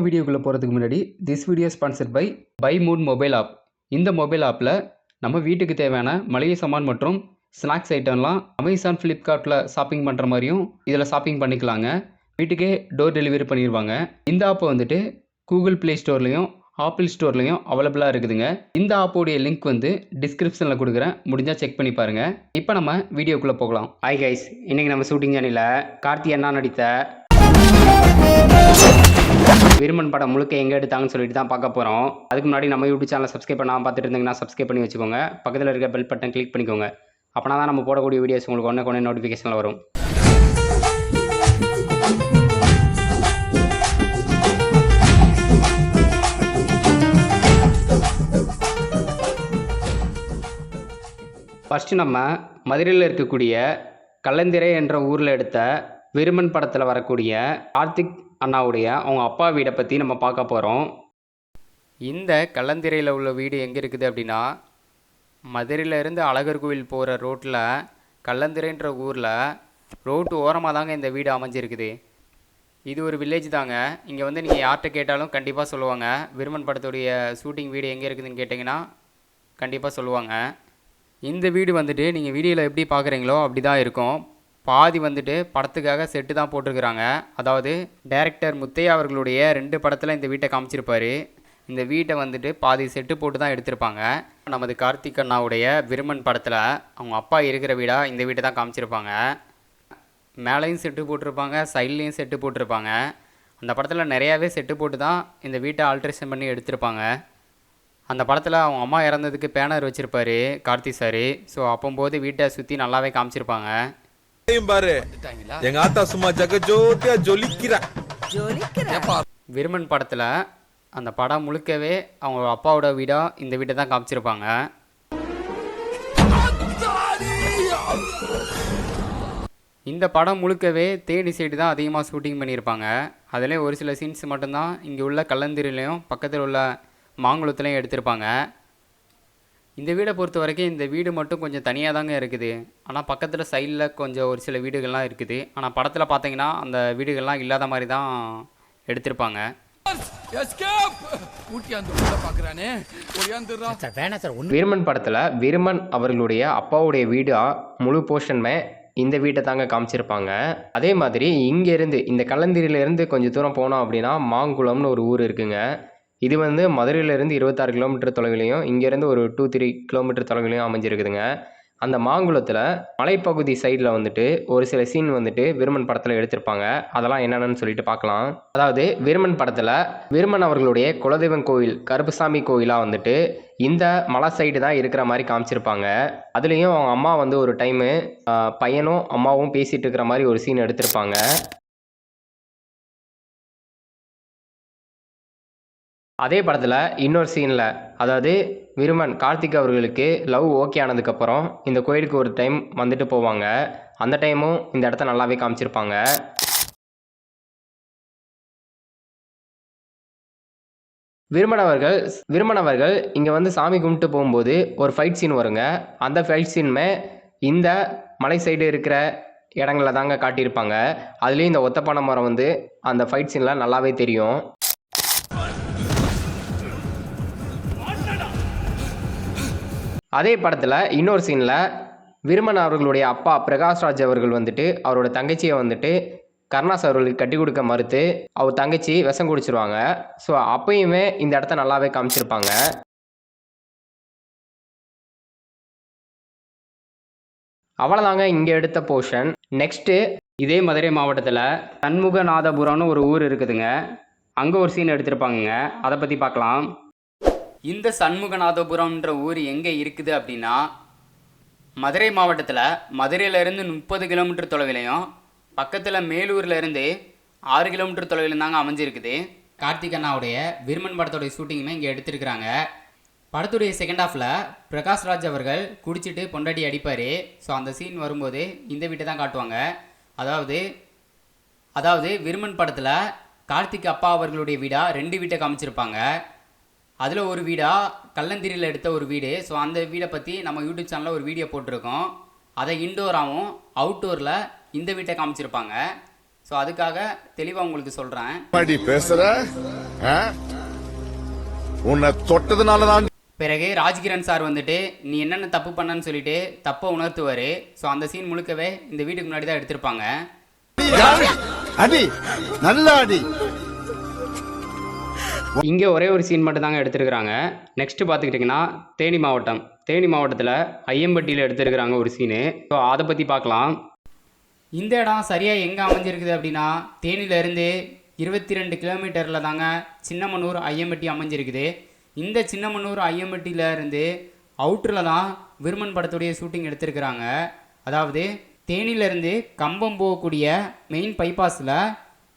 நம்ம வீடியோக்குள்ளே போகிறதுக்கு முன்னாடி this video sponsored by by moon mobile app இந்த மொபைல் ஆப்பில் நம்ம வீட்டுக்கு தேவையான மளிகை சாமான் மற்றும் ஸ்நாக்ஸ் ஐட்டம்லாம் அமேசான் ஃப்ளிப்கார்ட்டில் ஷாப்பிங் பண்ணுற மாதிரியும் இதில் ஷாப்பிங் பண்ணிக்கலாங்க. வீட்டுக்கே டோர் டெலிவரி பண்ணிடுவாங்க இந்த ஆப்பை வந்துட்டு கூகுள் ப்ளே ஸ்டோர்லேயும் ஆப்பிள் ஸ்டோர்லேயும் அவைலபிளாக இருக்குதுங்க. இந்த ஆப்போடைய லிங்க் வந்து டிஸ்கிரிப்ஷனில் கொடுக்குறேன். முடிஞ்சால் செக் பண்ணி பாருங்கள் இப்போ நம்ம வீடியோக்குள்ளே போகலாம். ஹாய் கைஸ் இன்றைக்கி நம்ம ஷூட்டிங் சேனலில் கார்த்தி அண்ணா நடித்த வீரமன் படம் முழுக்க எங்கே எடுத்தாங்கன்னு சொல்லிட்டு தான் பார்க்க போகிறோம் அதுக்கு முன்னாடி நம்ம யூடியூப் சேனலை சப்ஸ்கிரைப் பண்ணாமல் பார்த்துட்டு இருந்தீங்கன்னா சப்ஸ்கிரைப் பண்ணி வச்சுக்கோங்க. பக்கத்தில் இருக்க பெல் பட்டன் கிளிக் பண்ணிக்கோங்க. அப்போனா தான் நம்ம போடக்கூடிய வீடியோஸ் உங்களுக்கு ஒன்று கொண்டு நோட்டிஃபிகேஷனில் வரும். ஃபஸ்ட்டு நம்ம மதுரையில் இருக்கக்கூடிய கல்லந்திரை என்ற ஊரில் எடுத்த விருமன் படத்தில் வரக்கூடிய கார்த்திக் அண்ணாவுடைய அவங்க அப்பா வீடை பற்றி நம்ம பார்க்க போகிறோம் இந்த கல்லந்திரையில் உள்ள வீடு எங்கே இருக்குது அப்படின்னா மதுரையிலேருந்து அழகர் கோவில் போகிற ரோட்டில் கல்லந்திரைன்ற ஊரில் ரோட்டு ஓரமாக தாங்க இந்த வீடு அமைஞ்சிருக்குது. இது ஒரு வில்லேஜ் தாங்க. இங்கே வந்து நீங்கள் யார்கிட்ட கேட்டாலும் கண்டிப்பாக சொல்லுவாங்க. விருமன் படத்துடைய ஷூட்டிங் வீடு எங்கே இருக்குதுன்னு கேட்டிங்கன்னா கண்டிப்பாக சொல்லுவாங்க. இந்த வீடு வந்துட்டு நீங்கள் வீடியோவில் எப்படி பார்க்குறீங்களோ அப்படி தான் இருக்கும். பாதி வந்துட்டு படத்துக்காக செட்டு தான் போட்டிருக்கிறாங்க. அதாவது டைரக்டர் முத்தையா அவர்களுடைய ரெண்டு படத்தில் இந்த வீட்டை காமிச்சிருப்பார். இந்த வீட்டை வந்துட்டு பாதி செட்டு போட்டு தான் எடுத்திருப்பாங்க. நமது கார்த்திக் அண்ணாவுடைய விருமன் படத்தில் அவங்க அப்பா இருக்கிற வீடாக இந்த வீட்டை தான் காமிச்சிருப்பாங்க. மேலேயும் செட்டு போட்டிருப்பாங்க சைட்லேயும் செட்டு போட்டிருப்பாங்க. அந்த படத்தில் நிறையாவே செட்டு போட்டு தான் இந்த வீட்டை ஆல்ட்ரேஷன் பண்ணி எடுத்திருப்பாங்க. அந்த படத்தில் அவங்க அம்மா இறந்ததுக்கு பேனர் வச்சுருப்பாரு கார்த்தி சார். ஸோ அப்போம்போது வீட்டை சுற்றி நல்லாவே காமிச்சிருப்பாங்க. பாரு. எங்க ஆத்தா சும்மா ஜகஜோதியா ஜொலிக்கிறா. விருமன் படத்தில் அந்த படம் முழுக்கவே அவங்க அப்பாவோட வீடாக இந்த வீட்டை தான் காமிச்சிருப்பாங்க. இந்த படம் முழுக்கவே தேனி சைடு தான் அதிகமாக ஷூட்டிங் பண்ணியிருப்பாங்க. அதிலே ஒரு சில சீன்ஸ் மட்டும்தான் இங்கே உள்ள கல்லந்திரிலையும் பக்கத்தில் உள்ள மாங்குளத்துலையும் எடுத்திருப்பாங்க. இந்த வீடை பொறுத்த வரைக்கும் இந்த வீடு மட்டும் கொஞ்சம் தனியாக தாங்க இருக்குது. ஆனால் பக்கத்தில் சைடில் கொஞ்சம் ஒரு சில வீடுகள்லாம் இருக்குது. ஆனால் படத்தில் பார்த்தீங்கன்னா அந்த வீடுகள்லாம் இல்லாத மாதிரி தான் எடுத்திருப்பாங்க. விருமன் படத்தில் விருமன் அவர்களுடைய அப்பாவுடைய வீடாக முழு போர்ஷனுமே இந்த வீட்டை தாங்க காமிச்சிருப்பாங்க. அதே மாதிரி இங்கேருந்து இந்த கல்லந்திரியிலேருந்து கொஞ்சம் தூரம் போனோம் அப்படின்னா மாங்குளம்னு ஒரு ஊர் இருக்குங்க. இது வந்து மதுரையிலேருந்து இருபத்தாறு கிலோமீட்டர் தொலைவிலையும் இங்கேருந்து ஒரு டூ த்ரீ கிலோமீட்டர் தொலைவிலையும் அமைஞ்சிருக்குதுங்க. அந்த மாங்குளத்தில் மலைப்பகுதி சைடில் வந்துட்டு ஒரு சில சீன் வந்துட்டு விருமன் படத்தில் எடுத்திருப்பாங்க. அதெல்லாம் என்னென்னு சொல்லிட்டு பார்க்கலாம். அதாவது விருமன் படத்தில் விருமன் அவர்களுடைய குலதெய்வம் கோவில் கருப்புசாமி கோயிலாக வந்துட்டு இந்த மலை சைடு தான் இருக்கிற மாதிரி காமிச்சிருப்பாங்க. அதுலேயும் அவங்க அம்மா வந்து ஒரு டைமு பையனும் அம்மாவும் பேசிகிட்டு இருக்கிற மாதிரி ஒரு சீன் எடுத்திருப்பாங்க. அதே படத்தில் இன்னொரு சீனில் அதாவது விருமன் கார்த்திக் அவர்களுக்கு லவ் ஓகே ஆனதுக்கப்புறம் இந்த கோயிலுக்கு ஒரு டைம் வந்துட்டு போவாங்க. அந்த டைமும் இந்த இடத்த நல்லாவே காமிச்சிருப்பாங்க. விருமன் அவர்கள் இங்கே வந்து சாமி கும்பிட்டு போகும்போது ஒரு ஃபைட் சீன் வருங்க. அந்த ஃபைட் சீனுமே இந்த மலை சைடு இருக்கிற இடங்களில் தாங்க காட்டியிருப்பாங்க. அதுலேயும் இந்த ஒத்தப்பான மரம் வந்து அந்த ஃபைட் சீனில் நல்லாவே தெரியும். அதே படத்தில் இன்னொரு சீனில் விருமன் அவர்களுடைய அப்பா பிரகாஷ்ராஜ் அவர்கள் வந்துட்டு அவரோட தங்கச்சியை வந்துட்டு கருணாஸ் அவர்களுக்கு கட்டி கொடுக்க மறுத்து அவர் தங்கச்சி விஷம் குடிச்சிருவாங்க. ஸோ அப்பயுமே இந்த இடத்த நல்லாவே காமிச்சிருப்பாங்க. அவ்வளோதாங்க இங்கே எடுத்த போர்ஷன் நெக்ஸ்ட்டு இதே மதுரை மாவட்டத்தில் சண்முகநாதபுரம்னு ஒரு ஊர் இருக்குதுங்க. அங்கே ஒரு சீன் எடுத்திருப்பாங்கங்க. அதை பற்றி பார்க்கலாம். இந்த சண்முகநாதபுரம்ன்ற ஊர் எங்கே இருக்குது அப்படின்னா மதுரை மாவட்டத்தில் மதுரையிலேருந்து முப்பது கிலோமீட்டர் தொலைவிலையும் பக்கத்தில் மேலூர்லேருந்து ஆறு கிலோமீட்டர் தொலைவில் தாங்க அமைஞ்சிருக்குது. கார்த்திக் அண்ணாவுடைய விருமன் படத்தோடைய ஷூட்டிங்குமே இங்கே எடுத்திருக்கிறாங்க. படத்துடைய செகண்ட் ஹாஃபில் பிரகாஷ்ராஜ் அவர்கள் குடிச்சிட்டு பொண்டாடி அடிப்பார். ஸோ அந்த சீன் வரும்போது இந்த வீட்டை தான் காட்டுவாங்க. அதாவது அதாவது விருமன் படத்தில் கார்த்திக் அப்பா அவர்களுடைய வீடாக ரெண்டு வீட்டை காமிச்சிருப்பாங்க. அதில் ஒரு வீடாக கல்லந்திரியில் எடுத்த ஒரு வீடு. ஸோ அந்த வீடை பற்றி நம்ம யூடியூப் சேனலில் ஒரு வீடியோ போட்டிருக்கோம். அதை இன்டோராகவும் அவுட்டோரில் இந்த வீட்டை காமிச்சிருப்பாங்க. ஸோ அதுக்காக தெளிவாக உங்களுக்கு சொல்கிறேன் ஆ? உன்னை தொட்டதுனாலதான் பிறகு ராஜ்கிரண் சார் வந்துட்டு நீ என்னென்ன தப்பு பண்ணன்னு சொல்லிட்டு தப்பை உணர்த்துவார். ஸோ அந்த சீன் முழுக்கவே இந்த வீட்டுக்கு முன்னாடி தான் எடுத்திருப்பாங்க. அடி! நல்ல அடி! இங்கே ஒரே ஒரு சீன் மட்டும் தாங்க எடுத்திருக்கிறாங்க. நெக்ஸ்ட் பார்த்துக்கிட்டிங்கன்னா தேனி மாவட்டம். தேனி மாவட்டத்தில் ஐயம்பட்டியில் எடுத்திருக்கிறாங்க ஒரு சீனு ஸோ அதை பற்றி பார்க்கலாம். இந்த இடம் சரியாக எங்கே அமைஞ்சிருக்குது அப்படின்னா தேனியிலேருந்து இருபத்தி ரெண்டு கிலோமீட்டரில் தாங்க சின்னமனூர் ஐயம்பட்டி அமைஞ்சிருக்குது. இந்த சின்னமனூர் ஐயம்பட்டியில இருந்து அவுட்டரில் தான் விருமன் படத்துடைய ஷூட்டிங் எடுத்திருக்கிறாங்க. அதாவது தேனியிலேருந்து கம்பம் போகக்கூடிய மெயின் பைபாஸில்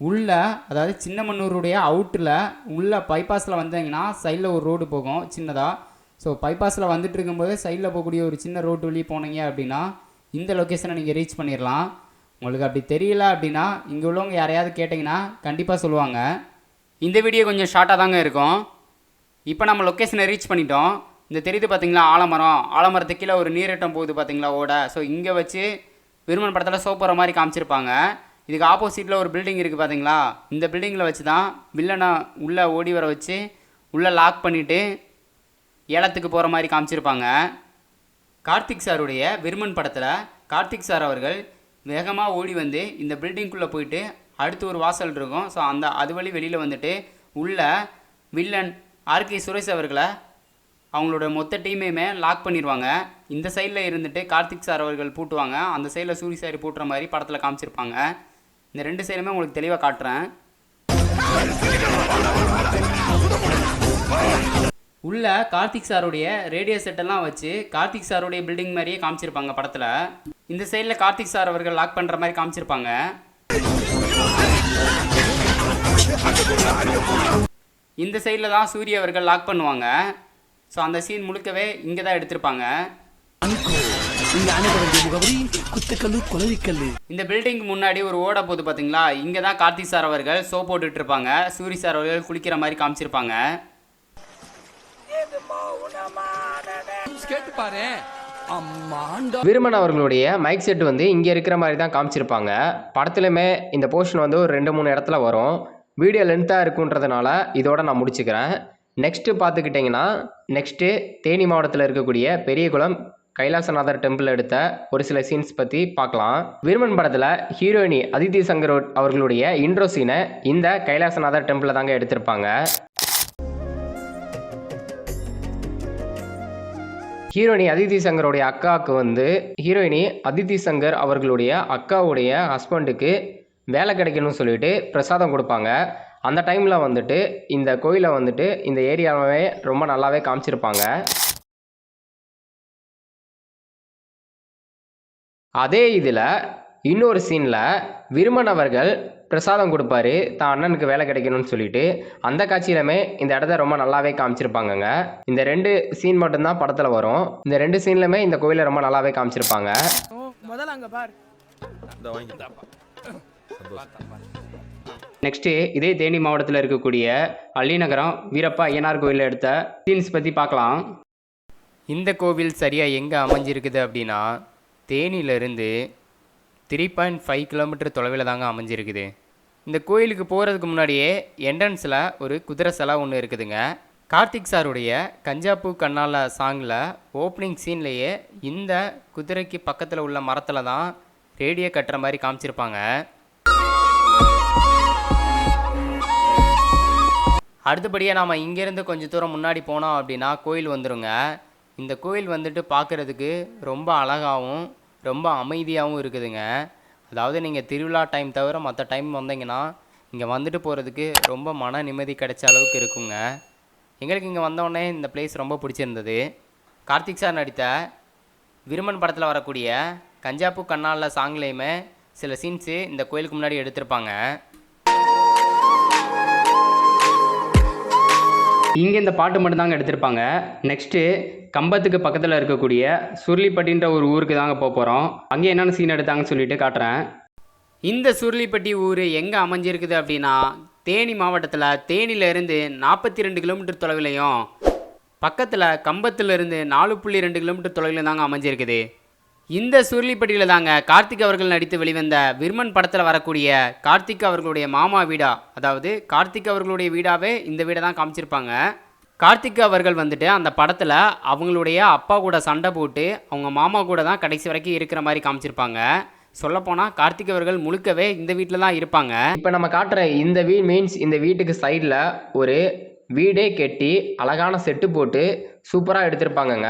உள்ளே அதாவது சின்னமன்னூருடைய அவுட்டில் உள்ள பைபாஸில் வந்தீங்கன்னா சைடில் ஒரு ரோடு போகும் சின்னதாக ஸோ பைபாஸில் வந்துட்டு இருக்கும்போது சைடில் போகக்கூடிய ஒரு சின்ன ரோட்டு வழி போனீங்க அப்படின்னா இந்த லொக்கேஷனை நீங்கள் ரீச் பண்ணிடலாம் உங்களுக்கு அப்படி தெரியல அப்படின்னா இங்கே உள்ளவங்க யாரையாவது கேட்டிங்கன்னா கண்டிப்பாக சொல்லுவாங்க. இந்த வீடியோ கொஞ்சம் ஷார்ட்டாக தாங்க இருக்கும். இப்போ நம்ம லொக்கேஷனை ரீச் பண்ணிட்டோம். இந்த தெரியுது பார்த்தீங்களா ஆலமரம். ஆலமரத்துக்கு கீழே ஒரு நீரட்டம் போகுது பார்த்தீங்களா ஓட. ஸோ இங்கே வச்சு விருமன் படத்தில் சோப்புற மாதிரி காமிச்சிருப்பாங்க. இதுக்கு ஆப்போசிட்டில் ஒரு பில்டிங் இருக்குது பார்த்தீங்களா இந்த பில்டிங்கில் வச்சு தான் வில்லனை உள்ளே ஓடி வர வச்சு உள்ளே லாக் பண்ணிவிட்டு ஏலத்துக்கு போகிற மாதிரி காமிச்சிருப்பாங்க. கார்த்திக் சாருடைய விருமன் படத்தில் கார்த்திக் சார் அவர்கள் வேகமாக ஓடி வந்து இந்த பில்டிங்குள்ளே போயிட்டு அடுத்து ஒரு வாசல் இருக்கும். ஸோ அந்த அது வழி வெளியில் வந்துட்டு உள்ள வில்லன் ஆர்கே சுரேஷ் அவர்களை அவங்களோட மொத்த டீமையுமே லாக் பண்ணிடுவாங்க இந்த சைடில் இருந்துட்டு கார்த்திக் சார் அவர்கள் பூட்டுவாங்க. அந்த சைடில் சூரி சார் பூட்டுற மாதிரி படத்தில் காமிச்சிருப்பாங்க. இந்த ரெண்டு சைடுமே உங்களுக்கு தெளிவாக காட்டுறேன். உள்ள கார்த்திக் சாருடைய ரேடியோ செட்டெல்லாம் வச்சு கார்த்திக் சாருடைய பில்டிங் மாதிரியே காமிச்சிருப்பாங்க படத்தில். இந்த சைடில் கார்த்திக் சார் அவர்கள் லாக் பண்ணுற மாதிரி காமிச்சிருப்பாங்க. இந்த சைடில் தான் சூரிய அவர்கள் லாக் பண்ணுவாங்க. ஸோ அந்த சீன் முழுக்கவே இங்கே தான் எடுத்திருப்பாங்க. இங்க அணைக்க வேண்டிய முகவரி குத்துக்கல்லு கொலவிக்கல்லு இந்த பில்டிங் முன்னாடி ஒரு ஓட போது பாத்தீங்களா? இங்கே தான் கார்த்தி சார் அவர்கள் சோ போட்டுட்டு இருப்பாங்க. சூரி சார் அவர்கள் குளிக்கிற மாதிரி காமிச்சிருப்பாங்க. கேட்டு பாரு விருமன் அவர்களுடைய மைக் செட் வந்து இங்கே இருக்கிற மாதிரி தான் காமிச்சிருப்பாங்க. படத்துலையுமே இந்த போர்ஷன் வந்து ஒரு ரெண்டு மூணு இடத்துல வரும். வீடியோ லென்த்தாக இருக்குன்றதுனால இதோட நான் முடிச்சுக்கிறேன். நெக்ஸ்ட்டு பார்த்துக்கிட்டிங்கன்னா நெக்ஸ்ட்டு தேனி மாவட்டத்தில் இருக்கக்கூடிய பெரியகுளம் கைலாசநாதர் டெம்பிள் எடுத்த ஒரு சில சீன்ஸ் பற்றி பார்க்கலாம். விருமன் படத்தில் ஹீரோயினி அதித்தி சங்கர் அவர்களுடைய இன்ட்ரோ சீனை இந்த கைலாசநாதர் டெம்பிளில் தாங்க எடுத்திருப்பாங்க. ஹீரோயினி அதித்தி சங்கருடைய அக்காவுக்கு வந்து ஹீரோயினி அதித்தி சங்கர் அவர்களுடைய அக்காவுடைய ஹஸ்பண்டுக்கு வேலை கிடைக்கணும்னு சொல்லிட்டு பிரசாதம் கொடுப்பாங்க. அந்த டைமில் வந்துட்டு இந்த கோயிலை வந்துட்டு இந்த ஏரியாவே ரொம்ப நல்லாவே காமிச்சிருப்பாங்க. அதே இதில் இன்னொரு சீனில் விருமன் அவர்கள் பிரசாதம் கொடுப்பாரு தான் அண்ணனுக்கு வேலை கிடைக்கணும்னு சொல்லிட்டு. அந்த காட்சியிலுமே இந்த இடத்த ரொம்ப நல்லாவே காமிச்சிருப்பாங்கங்க. இந்த ரெண்டு சீன் மட்டும்தான் படத்தில் வரும். இந்த ரெண்டு சீன்லையுமே இந்த கோயிலை ரொம்ப நல்லாவே காமிச்சிருப்பாங்க. வாங்கிட்டாப்பா நெக்ஸ்ட்டு இதே தேனி மாவட்டத்தில் இருக்கக்கூடிய அள்ளிநகரம் வீரப்பா ஐயனார் கோயிலில் எடுத்த சீன்ஸ் பற்றி பார்க்கலாம். இந்த கோவில் சரியாக எங்கே அமைஞ்சிருக்குது அப்படின்னா தேனியிலேருந்து த்ரீ பாயிண்ட் ஃபைவ் கிலோமீட்டர் தொலைவில் தாங்க அமைஞ்சிருக்குது. இந்த கோயிலுக்கு போகிறதுக்கு முன்னாடியே என்ட்ரன்ஸில் ஒரு குதிரை சிலை ஒன்று இருக்குதுங்க. கார்த்திக் சாருடைய கஞ்சாப்பூ கண்ணால சாங்கில் ஓப்பனிங் சீன்லேயே இந்த குதிரைக்கு பக்கத்தில் உள்ள மரத்தில் தான் ரேடியோ கட்டுற மாதிரி காமிச்சிருப்பாங்க. அடுத்தபடியாக நாம் இங்கேருந்து கொஞ்சம் தூரம் முன்னாடி போனோம் அப்படின்னா கோயில் வந்துடுங்க இந்த கோயில் வந்துட்டு பார்க்குறதுக்கு ரொம்ப அழகாகவும் ரொம்ப அமைதியாகவும் இருக்குதுங்க. அதாவது நீங்கள் திருவிழா டைம் தவிர மற்ற டைம் வந்தீங்கன்னா இங்கே வந்துட்டு போகிறதுக்கு ரொம்ப மன நிம்மதி கிடைச்ச அளவுக்கு இருக்குங்க. எங்களுக்கு இங்கே வந்தோடனே இந்த பிளேஸ் ரொம்ப பிடிச்சிருந்தது. கார்த்திக் சார் நடித்த விருமன் படத்தில் வரக்கூடிய கஞ்சாப்பூ கண்ணாளில் சாங்லேயுமே சில சீன்ஸு இந்த கோயிலுக்கு முன்னாடி எடுத்திருப்பாங்க. இங்கே இந்த பாட்டு மட்டும்தாங்க எடுத்திருப்பாங்க. நெக்ஸ்ட்டு கம்பத்துக்கு பக்கத்தில் இருக்கக்கூடிய சுருளிப்பட்டின்ற ஒரு ஊருக்கு தாங்க போக போகிறோம் அங்கே என்னென்ன சீன் எடுத்தாங்கன்னு சொல்லிட்டு காட்டுறேன். இந்த சுருளிப்பட்டி ஊர் எங்கே அமைஞ்சிருக்குது அப்படின்னா தேனி மாவட்டத்தில் தேனியிலேருந்து நாற்பத்தி ரெண்டு கிலோமீட்டர் தொலைவிலையும் பக்கத்தில் கம்பத்துலேருந்து நாலு புள்ளி ரெண்டு கிலோமீட்டர் தொலைவில் தாங்க அமைஞ்சிருக்குது. இந்த சுருளிப்பட்டியில் தாங்க கார்த்திக் அவர்கள் நடித்து வெளிவந்த விருமன் படத்தில் வரக்கூடிய கார்த்திக் அவர்களுடைய மாமா வீடா? அதாவது கார்த்திக் அவர்களுடைய வீடாவே இந்த வீடை தான் காமிச்சிருப்பாங்க. கார்த்திக் அவர்கள் வந்துட்டு அந்த படத்தில் அவங்களுடைய அப்பா கூட சண்டை போட்டு அவங்க மாமா கூட தான் கடைசி வரைக்கும் இருக்கிற மாதிரி காமிச்சிருப்பாங்க. சொல்லப்போனால் கார்த்திக் அவர்கள் முழுக்கவே இந்த வீட்டில் தான் இருப்பாங்க. இப்போ நம்ம காட்டுற இந்த வீ மீன்ஸ் இந்த வீட்டுக்கு சைடில் ஒரு வீடே கட்டி அழகான செட்டு போட்டு சூப்பராக எடுத்திருப்பாங்கங்க.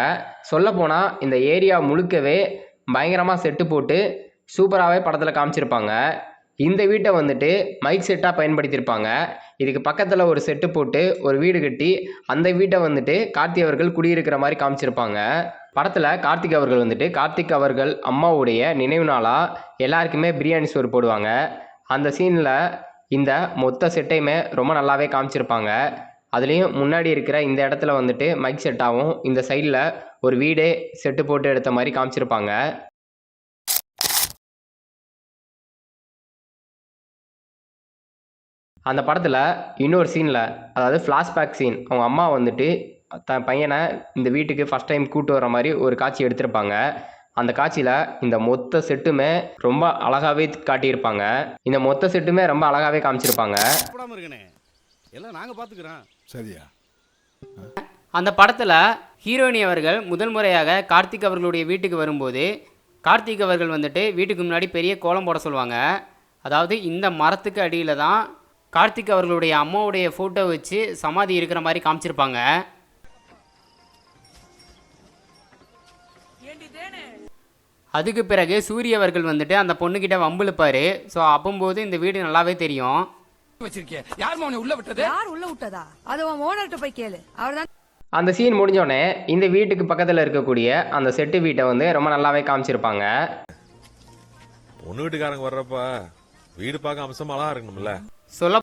சொல்லப்போனால் இந்த ஏரியா முழுக்கவே பயங்கரமாக செட்டு போட்டு சூப்பராகவே படத்தில் காமிச்சிருப்பாங்க. இந்த வீட்டை வந்துட்டு மைக் செட்டாக பயன்படுத்தியிருப்பாங்க. இதுக்கு பக்கத்தில் ஒரு செட்டு போட்டு ஒரு வீடு கட்டி அந்த வீட்டை வந்துட்டு கார்த்தி அவர்கள் குடியிருக்கிற மாதிரி காமிச்சிருப்பாங்க. படத்தில் கார்த்திக் அவர்கள் வந்துட்டு கார்த்திக் அவர்கள் அம்மாவுடைய நினைவு நாளாக எல்லாருக்குமே பிரியாணி சோறு போடுவாங்க. அந்த சீனில் இந்த மொத்த செட்டையுமே ரொம்ப நல்லாவே காமிச்சிருப்பாங்க. அதுலேயும் முன்னாடி இருக்கிற இந்த இடத்துல வந்துட்டு மைக் செட்டாகவும் இந்த சைடில் ஒரு வீடே செட்டு போட்டு எடுத்த மாதிரி காமிச்சிருப்பாங்க. அந்த படத்தில் இன்னொரு சீனில் அதாவது ஃப்ளாஷ்பேக் சீன் அவங்க அம்மா வந்துட்டு தன் பையனை இந்த வீட்டுக்கு ஃபஸ்ட் டைம் கூட்டு வர மாதிரி ஒரு காட்சி எடுத்திருப்பாங்க. அந்த காட்சியில் இந்த மொத்த செட்டுமே ரொம்ப அழகாகவே காட்டியிருப்பாங்க. இந்த மொத்த செட்டுமே ரொம்ப அழகாகவே காமிச்சிருப்பாங்க. எல்லாம் நாங்க பாத்துக்கிறோம். சரியா? அந்த படத்தில் ஹீரோயினி அவர்கள் முதல் முறையாக கார்த்திக் அவர்களுடைய வீட்டுக்கு வரும்போது கார்த்திக் அவர்கள் வந்துட்டு வீட்டுக்கு முன்னாடி பெரிய கோலம் போட சொல்லுவாங்க. அதாவது இந்த மரத்துக்கு அடியில் தான் கார்த்திக் அவர்களுடைய அம்மாவுடைய ஃபோட்டோ வச்சு சமாதி இருக்கிற மாதிரி காமிச்சிருப்பாங்க. அதுக்கு பிறகு சூரிய அவர்கள் வந்துட்டு அந்த பொண்ணுக்கிட்ட வம்பிழுப்பாரு. ஸோ அப்போம்போது இந்த வீடு நல்லாவே தெரியும். வச்சிருக்கேன் யார் உள்ள விட்டது? யார் உள்ள விட்டதா? அது உன் ஓனர்கிட்ட போய் கேளு. அவர்தான் அந்த சீன் முடிஞ்சோடனே இந்த வீட்டுக்கு பக்கத்தில் இருக்கக்கூடிய அந்த செட்டு வீட்டை வந்து ரொம்ப நல்லாவே காமிச்சிருப்பாங்க. பொண்ணு வீட்டுக்காரங்க வர்றப்ப வீடு பார்க்க அம்சமாலாம் இருக்கணும்ல. சொல்ல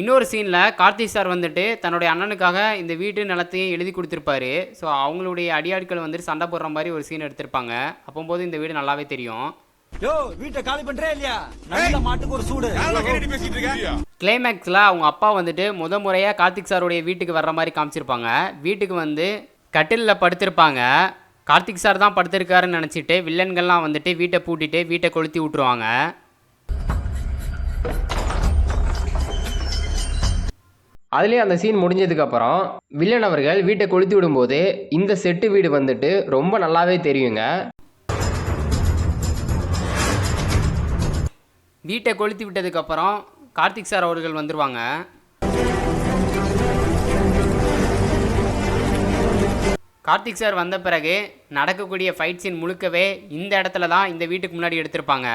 இன்னொரு சீனில் கார்த்திக் சார் வந்துட்டு தன்னுடைய அண்ணனுக்காக இந்த வீட்டு நிலத்தையும் எழுதி கொடுத்துருப்பாரு. ஸோ அவங்களுடைய அடியாட்கள் வந்துட்டு சண்டை போடுற மாதிரி ஒரு சீன் எடுத்திருப்பாங்க. அப்போம்போது இந்த வீடு நல்லாவே தெரியும். யோ வீட்டை காலி பண்றே இல்லையா? நல்ல மாட்டுக்கு ஒரு சூடு. பேசிட்டு இருக்க. கிளைமேக்ஸில் அவங்க அப்பா வந்துட்டு முத முறையாக கார்த்திக் சாருடைய வீட்டுக்கு வர்ற மாதிரி காமிச்சிருப்பாங்க. வீட்டுக்கு வந்து கட்டிலில் படுத்திருப்பாங்க. கார்த்திக் சார் தான் படுத்திருக்காருன்னு நினச்சிட்டு வில்லன்கள்லாம் வந்துட்டு வீட்டை பூட்டிட்டு வீட்டை கொளுத்தி விட்ருவாங்க அதுலேயே அந்த சீன் முடிஞ்சதுக்கப்புறம் வில்லன் அவர்கள் வீட்டை கொளுத்தி விடும்போது இந்த செட்டு வீடு வந்துட்டு ரொம்ப நல்லாவே தெரியுங்க. வீட்டை கொளுத்தி விட்டதுக்கப்புறம் கார்த்திக் சார் அவர்கள் வந்துடுவாங்க கார்த்திக் சார் வந்த பிறகு நடக்கக்கூடிய ஃபைட் சீன் முழுக்கவே இந்த இடத்துல தான் இந்த வீட்டுக்கு முன்னாடி எடுத்திருப்பாங்க.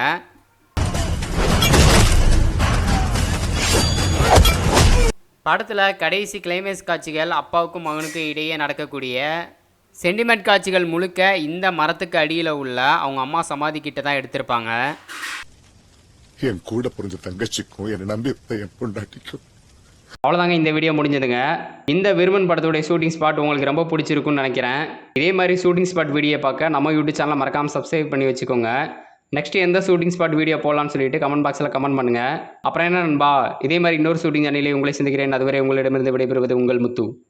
படத்தில் கடைசி கிளைமேக்ஸ் காட்சிகள் அப்பாவுக்கும் மகனுக்கும் இடையே நடக்கக்கூடிய சென்டிமெண்ட் காட்சிகள் முழுக்க இந்த மரத்துக்கு அடியில் உள்ள அவங்க அம்மா சமாதிக்கிட்ட தான் எடுத்திருப்பாங்க. என் கூட புரிஞ்ச தங்கச்சிக்கும் என்னை நம்பி இருந்த என் பொண்டாட்டிக்கும். அவ்வளோதாங்க இந்த வீடியோ முடிஞ்சதுங்க. இந்த விருமன் படத்துடைய ஷூட்டிங் ஸ்பாட் உங்களுக்கு ரொம்ப பிடிச்சிருக்குன்னு நினைக்கிறேன். இதே மாதிரி ஷூட்டிங் ஸ்பாட் வீடியோ பார்க்க நம்ம யூடியூப் சேனலை மறக்காமல் சப்ஸ்கிரைப் பண்ணி வச்சுக்கோங்க. நெக்ஸ்ட் எந்த ஷூட்டிங் ஸ்பாட் வீடியோ போகலான்னு சொல்லிட்டு கமெண்ட் பாக்ஸில் கமெண்ட் பண்ணுங்கள் அப்புறம் என்ன நண்பா? இதே மாதிரி இன்னொரு ஷூட்டிங் சேனலில் உங்களை சந்திக்கிறேன். அதுவரை உங்களிடமிருந்து விடைபெறுவது உங்கள் முத்து.